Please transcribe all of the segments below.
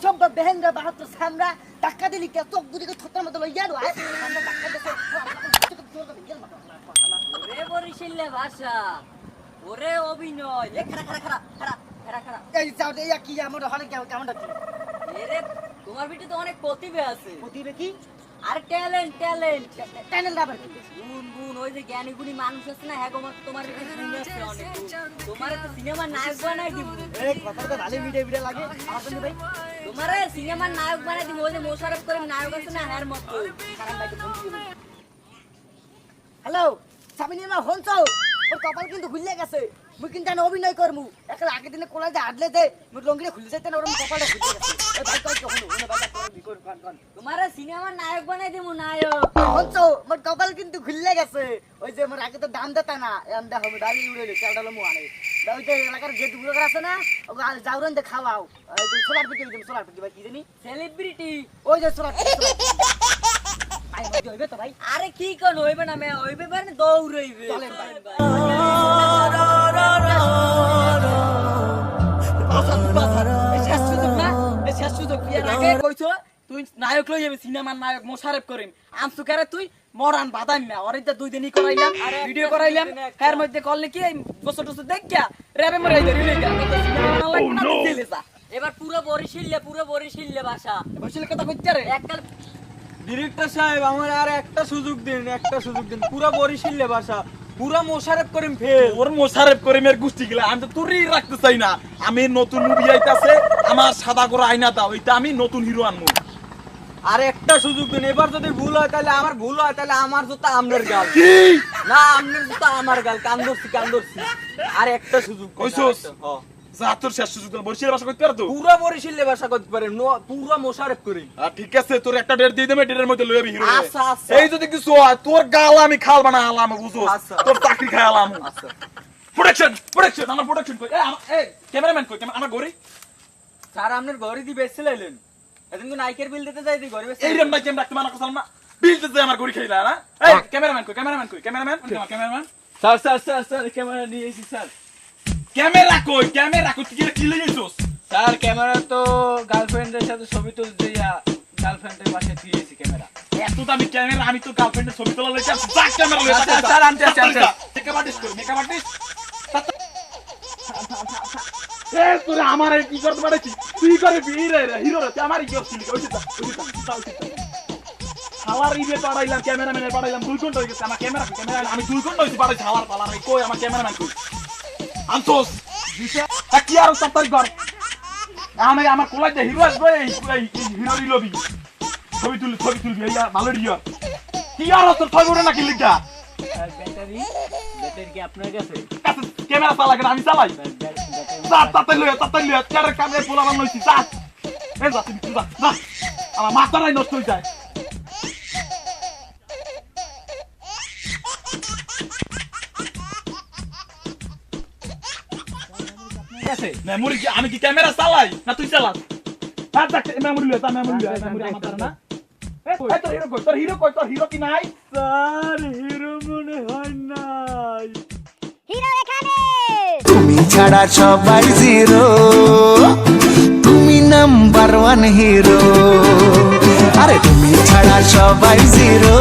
অসম্ভব বেহেন্দ্র বাহাত্তর সামরা টাকা দিলি কে? চোখ দুদিকে থতার মতো লইয়া রো আমরা ওরে বরিশিল্লে ভাষা। ওরে অভিনয়। এ খারা খারা খারা খারা খারা খারা এই যাও এই কি আমার হলে কেমন কেমন তোমার ভিতরে তো অনেক প্রতিভা আছে। প্রতিবে কি? আর ট্যালেন্ট ট্যালেন্ট। চ্যানেল দাবার গুণ গুণ ওই যে জ্ঞানী গুণী মানুষ আছে না হ্যাঁ তোমার তোমার ভিতরে গুণ আছে অনেক। গুণ। তোমার তো সিনেমার নায়ক বানাই দিব। এই কথা তো ভালো ভিডিও ভিডিও লাগে। ভাই। তোমার সিনেমার নায়ক বানাই দিব ওই যে মোশারফ করে নায়ক আছে না হ্যার মতো। খারাপ ভাইকে ফোন দিয়ে বলি। হ্যালো সামিনী মা হনছ ওর কপাল কিন্তু খুললে গেছে। মুই কিন্তু জানি অভিনয় করমু। একটা আগে দিনে কোলা যে আডলে দে মুই লঙ্গিরে খুলে যেতে না ওরম কপালটা খুলে গেছে। ভাই কই কখনো? তোমার সিনেমার নায়ক বানাই দিব নায়ক। হনছ মোর কপাল কিন্তু খুললে গেছে। ওই যে মোর আগে তো দাম দেতা না এম দেখো দাঁড়িয়ে উড়ে রে চালটা লমু আনে। ওই যে এলাকার গেটগুলো আছে না ওকে আজ যাওরেন খাওয়াও সোলার পিটি দিম সোলার পিটি ভাই কি জানি? সেলিব্রিটি ওই যে সোলার ভাই মজা হইবে তো ভাই। আরে কি কোন হইবে না মে হইবে মানে দৌড়ইবে। চলেন ভাই। শেষ সুযোগ না? শেষ সুযোগ আগে কইছো? তুই নায়ক লই যাবি সিনেমার নায়ক মোশারেফ করিম। আমসু কারে তুই? মরান বাদাম না ওরে তো দুই দিনই করাইলাম ভিডিও করাইলাম। এর মধ্যে করলে কি এই বছর টসর দেখ গিয়া রেবে মরে ধরি লই দিলে এবার পুরো বরিশিল্লে পুরো বরিশিল্লে ভাষা বসলে কথা কইতে রে। এককাল ডিরেক্টর সাহেব আমার আর একটা সুযোগ দিন একটা সুযোগ দিন। পুরা বরিশিল্লে ভাষা পুরা মোশারেফ করিম ফেল। ওর মোশারেফ করিমের গোষ্ঠী গেলে আমি তো তোরই রাখতে চাই না। আমি নতুন মুভি আইতাছে আমার সাদা করে আইনা দাও ওইটা আমি নতুন হিরো আনব আর একটা সুযোগ দিন এবার যদি ভুল হয় তাহলে আমার ভুল হয় তাহলে আমার জুতা আমনের গাল। কি? না আমনের জুতা আমার গাল কান ধরছি কান ধরছি আর একটা সুযোগ কইছোস? শেষ সুযোগ ভাষা করতে পুরা ভাষা করতে পারে পুরা মোশারেফ করিম। আর ঠিক আছে তোর একটা ডেট দিয়ে দেবে ডেটের মধ্যে লইবি হিরো আচ্ছা, আচ্ছা। এই যদি কিছু হয় তোর গাল আমি খাল বানা আলাম বুঝো আচ্ছা। তোর চাকরি খাই আলাম। আচ্ছা। প্রোটেকশন প্রোটেকশন আমার প্রোটেকশন কই? এই ক্যামেরাম্যান কই? আমার গরি স্যার আপনার ঘরে দিয়ে বেচতে লাইলেন। এদিন তো নাইকের বিল দিতে যাই দিই ঘরে এই রেম ভাই ক্যামেরা মানা করছিলাম না বিল দিতে আমার গরি খাইলা না? এই ক্যামেরাম্যান কই ক্যামেরাম্যান কই cameraman cameraman sir sir sir sir camera নিয়ে এসেছি স্যার। ক্যামেরা কই ক্যামেরা কই? তুই কি- কি লইছিস স্যার ক্যামেরা তো গার্লফ্রেন্ডের সাথে ছবি তুলতে গার্লফ্রেন্ডের পাশে দিয়েছি ক্যামেরা এত দামি ক্যামেরা আমি তো গার্লফ্রেন্ডের ছবি তোলা লইছি যা ক্যামেরা লই স্যার, আনতে আসছি, মেকআপ আর্টিস্ট মেকআপ আর্টিস্ট এ তোরে আমার কি করতে পারে? কি তুই করে হিরো রে হিরো আমার কি করছিস ওই তো? ওই তো? হাওয়ার ইবে পাড়াইলাম ক্যামেরাম্যানের পাড়াইলাম দুই ঘণ্টা হয়ে গেছে আমার ক্যামেরা ক্যামেরা আমি দুই ঘণ্টা হয়েছে পাড়াইছি হাওয়ার পালার কই আমার ক্যামেরাম্যান কই? আনতোস কি আর আমি আমার কোলাই যে হিরো আসবে এই এই হিরো লবি ছবি তুলি ছবি তুলবি এই ভালো রিয়া কি আর তোর ছবি ওঠে নাকি লিখা? ব্যাটারি ব্যাটারি কি আপনার কাছে? ক্যামেরা চালা আমি চালাই। যা তাতে লইয়া তাতে লইয়া চারের কামে পোলা বান লইছি যা। এ যা তুমি যা যা। আমার মাথাটাই নষ্ট হয়ে যায়। মেমোরি কি আমি কি ক্যামেরা চালাই? না তুই চালাস? হ্যাঁ দেখ মেমোরি লইয়া তা মেমোরি লইয়া মেমোরি আমার তার না। এ তোর হিরো কই? তোর হিরো কই? তোর হিরো কি নাই? স্যার হিরো মনে হয় নাই। হিরো এখানে! তুমি ছাড়া সবাই জিরো তুমি নাম্বার ওয়ান হিরো আরে তুমি ছাড়া সবাই জিরো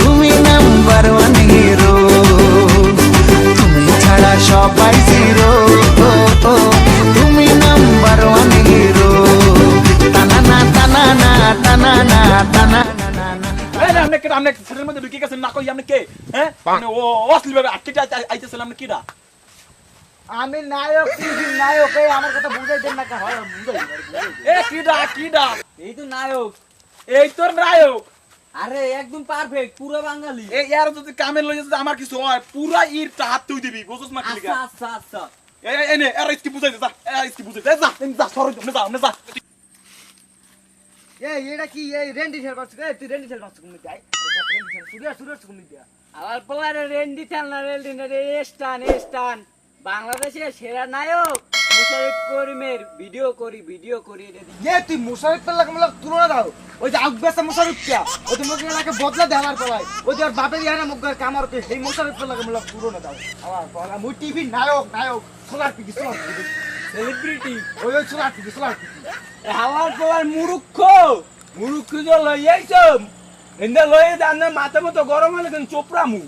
তুমি নাম্বার ওয়ান হিরো তুমি ছাড়া সবাই জিরো তুমি নাম্বার ওয়ান হিরো টানা না টানা না টানা না টানা না না এই না, আপনি কে আপনি ছেলের মধ্যে ঢুকে গেছেন না কই আপনি কে হ্যাঁ ও অসলি ভাবে আটকে আইতেছেন আপনি কিডা আমি নায়ক নায়ক? এই আমার কথা বুঝাই দেন না কা হয় বুঝাই এ কিডা কিডা এই তো নায়ক। এই তোর নায়ক। আরে একদম পারফেক্ট পুরো বাঙালি। এই ইয়ার যদি কামের লই যদি আমার কিছু হয় পুরা ইরটা হাত তুই দিবি বুঝছ না কি আচ্ছা আচ্ছা আচ্ছা। এই এই নে এর ইসকি বুঝাই দে যা এ ইসকি বুঝাই দে যা তুমি যা সরো তুমি যা তুমি যা। এই এটা কি? এই রেন্ডি ছেল বাস এই তুই রেন্ডি ছেল বাস কোন দিই রেন্ডি ছেল সুরিয়া সুরিয়া কোন দিই আবার পোলারে রেন্ডি ঠান্ডা রেন্ডি না রে স্টান স্টান। বাংলাদেশের সেরা নায়ক মুশারফ করিমের ভিডিও করি ভিডিও করি এ তুই মুশারিফ মূলক তুলনা দাও। ওই যে আগুবেসা মুশারিফ কিয়া ওই যে মুখ বদলা দেওয়ার পড়ায় ওই যে বাপের ইয়ানা মুখ কামার কে সেই মুশারিফ পেল মূলক তুলনা দাও। আমার পড়া মুই টিভি নায়ক নায়ক সোলার পিকি সোলার পিকি সেলিব্রিটি ওই ওই চলা ঠিক চলা হাওয়ার পোয়ার মুরুক্ষ। মুরুক্ষ যে লই আইছ এন্দা লই দান মাথা মতো গরম হলে কিন্তু চোপড়ামু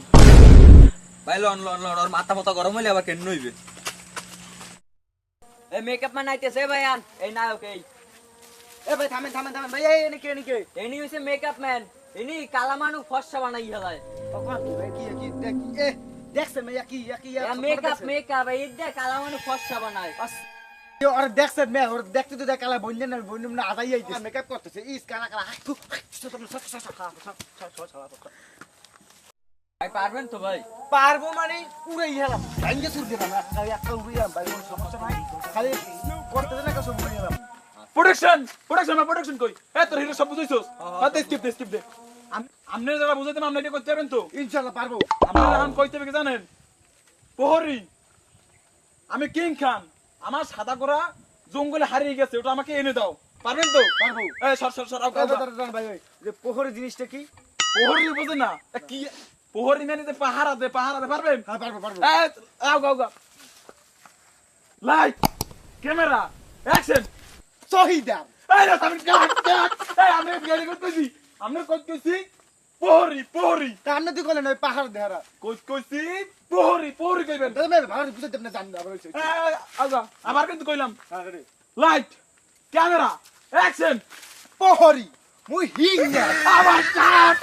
ভাই লন লন লন ওর মাথা মতো গরম হইলে আবার কেন নইবে এই মেকআপ ম্যান আইতেছে ভাই আন এই নায়ক এই এ ভাই থামেন থামেন থামেন ভাই এই কে এনে কে এনি হইছে মেকআপ ম্যান এনি কালা মানুষ ফর্সা বানাই হেলায় কখন কি কি দেখ এ দেখছেন ভাই কি কি মেকআপ মেকআপ এই দে কালা ফর্সা বানায় ওর দেখছেন মে ওর দেখতে তো দেখ কালা বন্যা না বন্যা না আদাই আইছে মেকআপ করতেছে ইস কালা কালা হাকু ভাই পারবেন তো ভাই? পারব মানে পুরাই গেলাম। ভাঙ্গে সুর দিলাম একটা একটা উড়ে গেলাম ভাই কোনো সমস্যা নাই। খালি করতে দেন একটা সব উড়ে গেলাম। প্রোডাকশন প্রোডাকশন মা প্রোডাকশন কই? এ তোর হিরো সব বুঝাইছস? হাতে স্কিপ দে স্কিপ দে। আপনি যারা বুঝাইতেন আপনি এটা করতে পারবেন তো? ইনশাআল্লাহ পারব। আপনি এখন কইতে হবে কি জানেন? প্রহরী আমি কিং খান। আমার সাদা করা জঙ্গলে হারিয়ে গেছে ওটা আমাকে এনে দাও। পারবেন তো? পারব। এই সর। ভাই যে জিনিসটা কি? প্রহরী বোঝে না কি প্রহরী মেনে যে পাহারা দে পাহারা দে পারবেন? হ্যাঁ লাইট ক্যামেরা অ্যাকশন শহীদার এই না আমি এই আমি গাড়ি করতেছি। আমি কইতেছি প্রহরী প্রহরী কার না তুই করলেন ওই পাহাড় দেহারা। কই কইছি প্রহরী প্রহরী কইবেন। দাদা ভাই ভালো বুঝতে দেব না জানি আবার হইছে এই, আও গা আবার কিন্তু কইলাম। লাইট ক্যামেরা অ্যাকশন পোহরি। মুই হিঙ্গা আবার কাট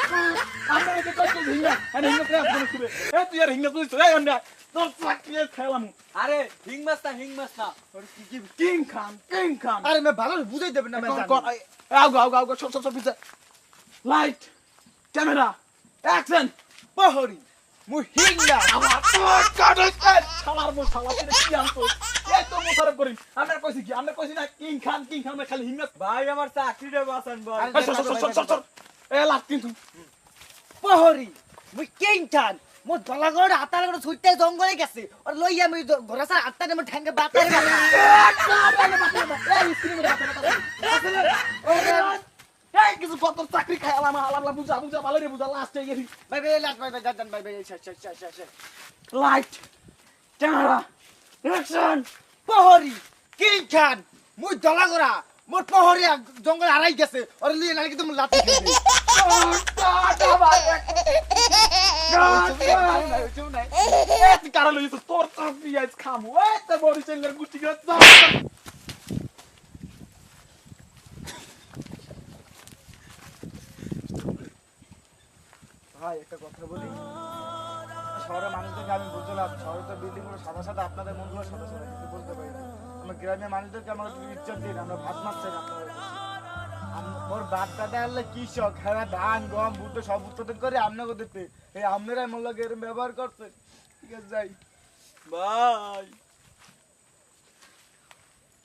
আমরা এটা কইতে হিঙ্গা আরে হিঙ্গা প্রেস করে শুবে এ তুই আর হিঙ্গা তুই এই অন্য। তোর চাকরি খেলাম আরে হিং মাছ না হিং মাছ না কি কি কিং খান কিং খান। আরে মে ভালো বুঝাই দেবেন না মে আও সব সব সব লাইট ক্যামেরা অ্যাকশন মুই হিঙ্গা আমার তোর কাটে কাট শালার মো শালা তুই কি আনতো এই তো করিম আমরা কইছি কি আমরা কইছি না কিং খান কিং খান খালি হিঙ্গা ভাই আমার চাকরিটা বাঁচান ভাই। এ লাগ কিন্তু পোহরি মুই কিং খান মোর গলাগড় হাতার গড় ছুটতে জঙ্গলে গেছে আর লইয়া আমি ঘোড়া সার ঠ্যাঙ্গে বাতারে এই কিছু কত চাকরি খাই আলাম আলাম বুঝা বুঝা ভালো রে বুঝা লাস্টে গেছি ভাই ভাই লাট ভাই ভাই জান ভাই ভাই শেষ শেষ শেষ শেষ লাইট ক্যামেরা অ্যাকশন প্রহরী কিং খান মুই দলা করা মোর প্রহরী জঙ্গল হারাই গেছে। আর লিয়ে নাকি তুমি খেয়ে কারা লইছ? তোর চাকরি আজ খামু। তোর বড়ি চেঙ্গার গুটি গা ভাই, একটা কথা বলি। শহরের মানুষদেরকে আমি বুঝলাম শহরে তো বিল্ডিংগুলো সাদা সাদা, আপনাদের মনগুলো সাদা সাদা কিন্তু বলতে পারি? আমার গ্রামের মানুষদেরকে আমার একটু ইজ্জত দিন আমরা ভাত মাছ আপনাদের মোর বাপ দাদা আনলে কৃষক হ্যাঁ ধান, গম ভুট্টো সব উৎপাদন করে আপনাকে দিতে। এই আপনারাই এরম ব্যবহার করছেন। ঠিক আছে, যাই। ভাই।